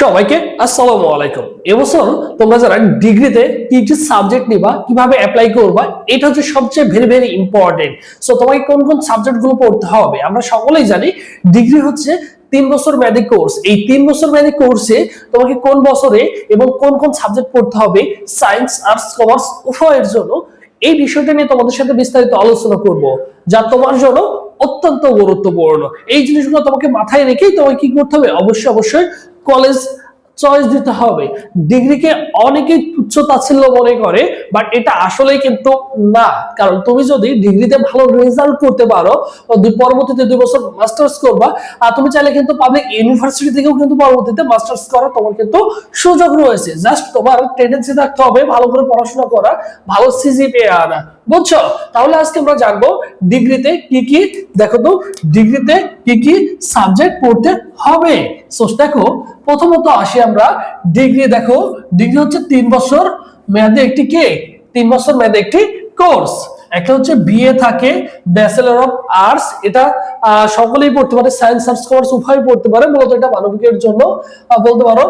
সবাইকে আসসালামু আলাইকুম। এবছর তোমরা যারা ডিগ্রিতে কি কি সাবজেক্ট নিবা, কীভাবে অ্যাপ্লাই করবা, এটা হচ্ছে সবচেয়ে ভেরি ভেরি ইম্পর্টেন্ট সো তোমাকে কোন কোন সাবজেক্টগুলো পড়তে হবে? আমরা সকলেই জানি ডিগ্রি হচ্ছে তিন বছর মেয়াদী কোর্স। এই তিন বছর মেয়াদী কোর্সে তোমাকে কোন বছরে এবং কোন কোন সাবজেক্ট পড়তে হবে সায়েন্স আর্টস কমার্স উভয়ের জন্য এই বিষয়টা নিয়ে তোমাদের সাথে বিস্তারিত আলোচনা করব, যা তোমার জন্য অত্যন্ত গুরুত্বপূর্ণ। এই জিনিসগুলো তোমাকে মাথায় রেখেই তোমাকে কি করতে হবে? অবশ্যই অবশ্যই কলেজ চয়েস দিতে হবে। ডিগ্রিকে অনেকে তুচ্ছ তাচ্ছিল্য মনে করে বাট এটা আসলেই কিন্তু না। কারণ তুমি যদি ডিগ্রিতে ভালো রেজাল্ট করতে পারো পরবর্তীতে দুই বছর মাস্টার্স করবা, আর তুমি চাইলে কিন্তু পাবলিক ইউনিভার্সিটি থেকেও কিন্তু পরবর্তীতে মাস্টার্স করা তোমার কিন্তু সুযোগ রয়েছে। জাস্ট তোমার টেন্ডেন্সি থাকতে হবে, ভালো করে পড়াশোনা করা, ভালো সিজিপিএ আনা। বুঝছ? তাহলে আজকে আমরা জানব ডিগ্রিতে কি কি, দেখো তো, ডিগ্রিতে কি কি সাবজেক্ট পড়তে হবে। সো দেখো, প্রথমত আসি আমরা ডিগ্রি দেখো ডিগ্রি হচ্ছে তিন বছর মেয়াদে একটি কে? তিন বছর মেয়াদে একটি কোর্স একটা হচ্ছে বিএ থাকে ব্যাচেলর অফ আর্টস এটা সকলেই পড়তে পারে সায়েন্স আর্টস কমার্স উভয় পড়তে পারে, মূলত এটা মানবিকের জন্য। বলতে পারো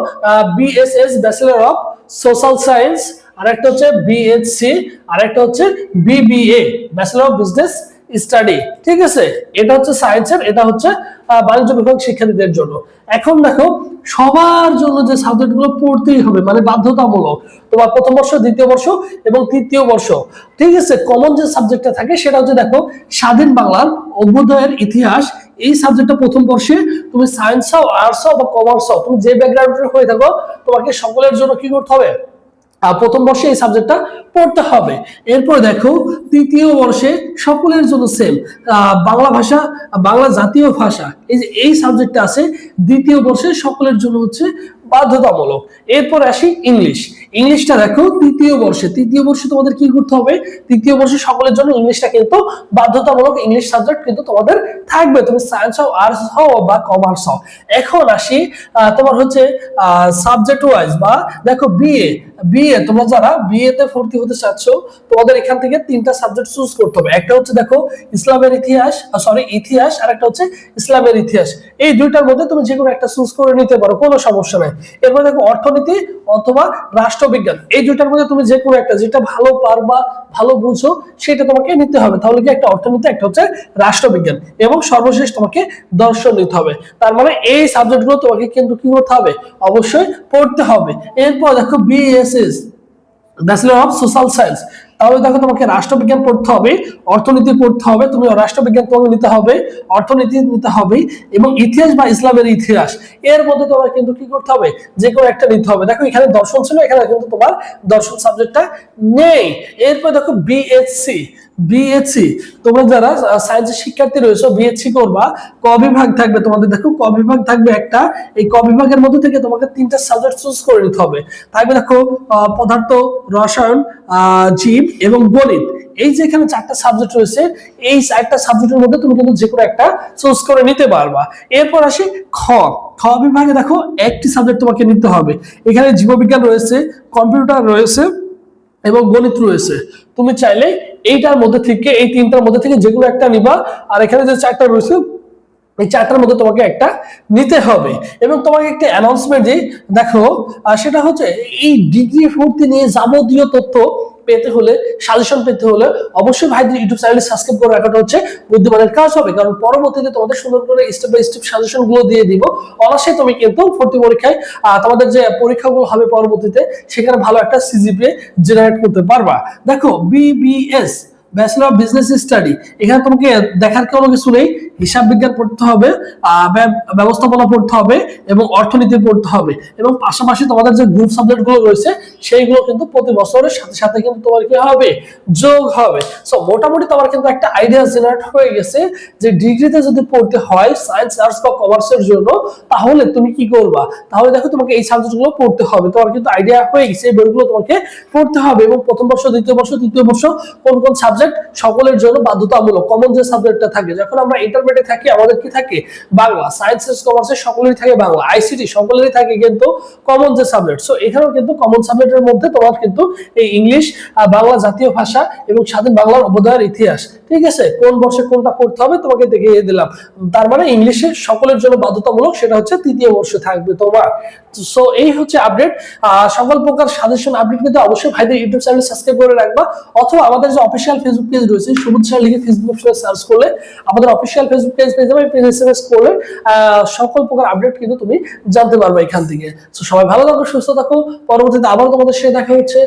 BSS bachelor of social science আর একটা হচ্ছে বিএসসি আর একটা হচ্ছে BBA bachelor of business study ঠিক আছে? এটা হচ্ছে সায়েন্সের এটা হচ্ছে বাণিজ্য বিভাগ শিক্ষার্থীদের জন্য। এখন দেখো, সবার জন্য যে সাবজেক্টগুলো পড়তেই হবে মানে বাধ্যতামূলক, তোমার প্রথম বর্ষ, দ্বিতীয় বর্ষ এবং তৃতীয় বর্ষ, ঠিক আছে? কমন যে সাবজেক্টটা থাকে, সেটা হচ্ছে দেখো, স্বাধীন বাংলার অভ্যুদয়ের ইতিহাস। এই সাবজেক্টটা প্রথম বর্ষে, তুমি সায়েন্স হও আর্টস হও বা কমার্স হও, তুমি যে ব্যাকগ্রাউন্ডের হয়ে থাকো, তোমাকে সকলের জন্য কি করতে হবে? প্রথম বর্ষে এই সাবজেক্টটা পড়তে হবে। এরপর দেখো, তৃতীয় বর্ষে সকলের জন্য সেম বাংলা ভাষা, বাংলা জাতীয় ভাষা, এই যে এই সাবজেক্টটা আছে, দ্বিতীয় বর্ষে সকলের জন্য হচ্ছে বাধ্যতামূলক। এরপর আসি ইংলিশ। ইংলিশটা দেখো, তৃতীয় বর্ষে তৃতীয় বর্ষে তোমাদের কি করতে হবে? তৃতীয় বর্ষে সকলের জন্য ইংলিশটা কিন্তু বাধ্যতামূলক ইংলিশ সাবজেক্ট কিন্তু তোমাদের থাকবে। তুমি সায়েন্স হও আর্টস হও বা কমার্স হও। এখন আসি তোমার হচ্ছে সাবজেক্ট ওয়াইজ বা দেখো বিএ বিএ তোমরা যারা বিএ তে ভর্তি হতে চাচ্ছ তোমাদের এখান থেকে তিনটা সাবজেক্ট চুজ করতে হবে। একটা হচ্ছে দেখো ইসলামের ইতিহাস সরি ইতিহাস, আর একটা হচ্ছে ইসলামের ইতিহাস। এই দুইটার মধ্যে তুমি যে কোনো একটা চুজ করে নিতে পারো, কোনো সমস্যা নাই। এরপর দেখো অর্থনীতি অথবা রাষ্ট্রবিজ্ঞান। এই দুইটার মধ্যে তুমি যে কোনো একটা, যেটা ভালো পারবা, ভালো বুঝো, সেটা তোমাকে নিতে হবে। তাহলে কি একটা অর্থনীতি, একটা হচ্ছে রাষ্ট্রবিজ্ঞান। এবং সর্বশেষ তোমাকে দর্শন নিতে হবে। তার মানে এই সাবজেক্টগুলো তোমাকে কিন্তু কি করতে হবে? অবশ্যই পড়তে হবে। এরপর দেখো BSS bachelor of social science তাহলে দেখো তোমাকে রাষ্ট্রবিজ্ঞান পড়তে হবে, অর্থনীতি পড়তে হবে, তুমি রাষ্ট্রবিজ্ঞান তোমাকে নিতে হবে, অর্থনীতি নিতে হবে এবং ইতিহাস বা ইসলামের ইতিহাস। এর মধ্যে তোমার কিন্তু কি করতে হবে? যে কোনো একটা নিতে হবে। দেখো এখানে দর্শন ছিল, এখানে কিন্তু তোমার দর্শন সাবজেক্টটা নেই। এরপর দেখো বিএসসি বিএসসি তোমরা যারা সায়েন্সের শিক্ষার্থী রয়েছে বিএসসি করবা, ক বিভাগ থাকবে তোমাদের। দেখো, ক বিভাগ থাকবে একটা, এই ক বিভাগের মধ্যে থেকে তোমাকে তিনটা সাবজেক্ট চুজ করে নিতে হবে। থাকবে দেখো পদার্থ, রসায়ন জীব এবং গণিত। এই যে এখানে চারটা সাবজেক্ট রয়েছে, এই চারটা সাবজেক্টের মধ্যে তুমি কিন্তু যে কোনো একটা চুজ করে নিতে পারবা। এরপর আসি খ। খ বিভাগে দেখো, একটি সাবজেক্ট তোমাকে নিতে হবে। এখানে জীববিজ্ঞান রয়েছে, কম্পিউটার রয়েছে এবং গণিত রয়েছে। তুমি চাইলে এইটার মধ্যে থেকে, এই তিনটার মধ্যে থেকে যেগুলো একটা নিবা, আর এখানে যে চারটা রয়েছে, এই চারটার মধ্যে তোমাকে একটা নিতে হবে। এবং তোমাকে একটা অ্যানাউন্সমেন্ট দিই, দেখো সেটা হচ্ছে, এই ডিগ্রি ভর্তি নিয়ে যাবতীয় তথ্য পেতে হলে সাজেশন পেতে হলে অবশ্যই ভাইদের ইউটিউব চ্যানেলে সাবস্ক্রাইব করে রাখাটা হচ্ছে বুদ্ধিমানের কাজ হবে। কারণ পরবর্তীতে তোমাদের সুন্দর করে স্টেপ বাই স্টেপ সাজেশনগুলো দিয়ে দিব। অবশ্যই তুমি কিন্তু ভর্তি পরীক্ষায় তোমাদের যে পরীক্ষাগুলো হবে পরবর্তীতে, সেখানে ভালো একটা সিজিপিএ জেনারেট করতে পারবা। দেখো BBS bachelor of business study এখানে তোমাকে দেখার কোনো কিছু নেই। হিসাব বিজ্ঞান পড়তে হবে ব্যবস্থাপনা পড়তে হবে এবং অর্থনীতি পড়তে হবে। এবং পাশাপাশি তোমাদের যে গ্রুপ সাবজেক্টগুলো রয়েছে, সেইগুলো কিন্তু প্রতি বছরের সাথে সাথে কিন্তু তোমার কি হবে? যোগ হবে। সো মোটামুটি তোমার কিন্তু একটা আইডিয়া জেনারেট হয়ে গেছে যে ডিগ্রিতে যদি পড়তে হয় সায়েন্স আর্টস বা কমার্সের জন্য, তাহলে তুমি কি করবা? তাহলে দেখো তোমাকে এই সাবজেক্টগুলো পড়তে হবে। তোমার কিন্তু আইডিয়া হয়ে গেছে, এই বইগুলো তোমাকে পড়তে হবে এবং প্রথম বর্ষ, দ্বিতীয় বর্ষ, তৃতীয় বর্ষ কোন কোন সাবজেক্ট সকলের জন্য বাধ্যতামূলক। কমন যে সাবজেক্টটা থাকে, যখন আমরা ইন্টারমিডিয়েট থাকি, আমাদের কি থাকে? বাংলা। সায়েন্স কমার্সে সকলেরই থাকে বাংলা। আইসিটি সকলেরই থাকে কিন্তু কমন যে সাবজেক্ট সো এখানেও কিন্তু কমন সাবজেক্টের মধ্যে তোমার কিন্তু এই ইংলিশ বাংলা জাতীয় ভাষা এবং স্বাধীন বাংলার অবদায়ের ইতিহাস। ঠিক আছে কোন বর্ষে কোনটা পড়তে হবে তোমাকে দেখিয়ে দিলাম। তার মানে ইংলিশে সকলের জন্য বাধ্যতামূলক সেটা হচ্ছে তৃতীয় বর্ষে থাকবে তোমার। সো এই হচ্ছে আপডেট সকল প্রকার সাজেশন আপডেট কিন্তু অবশ্যই ভাইদের ইউটিউব চ্যানেল সাবস্ক্রাইব করে রাখবা। অথবা আমাদের যে অফিসিয়াল ফেসবুক পেজ রয়েছে সবুজ স্যার লিখে ফেসবুক সার্চ করলে আমাদের অফিসিয়াল ফেসবুক পেজ পেয়ে যাবে পেজ এসএমএস করলে আহ, সকল প্রকার আপডেট কিন্তু তুমি জানতে পারবে এখান থেকে। সবাই ভালো থাকো সুস্থ থাকো। পরবর্তীতে আবার তোমাদের সে দেখা হচ্ছে।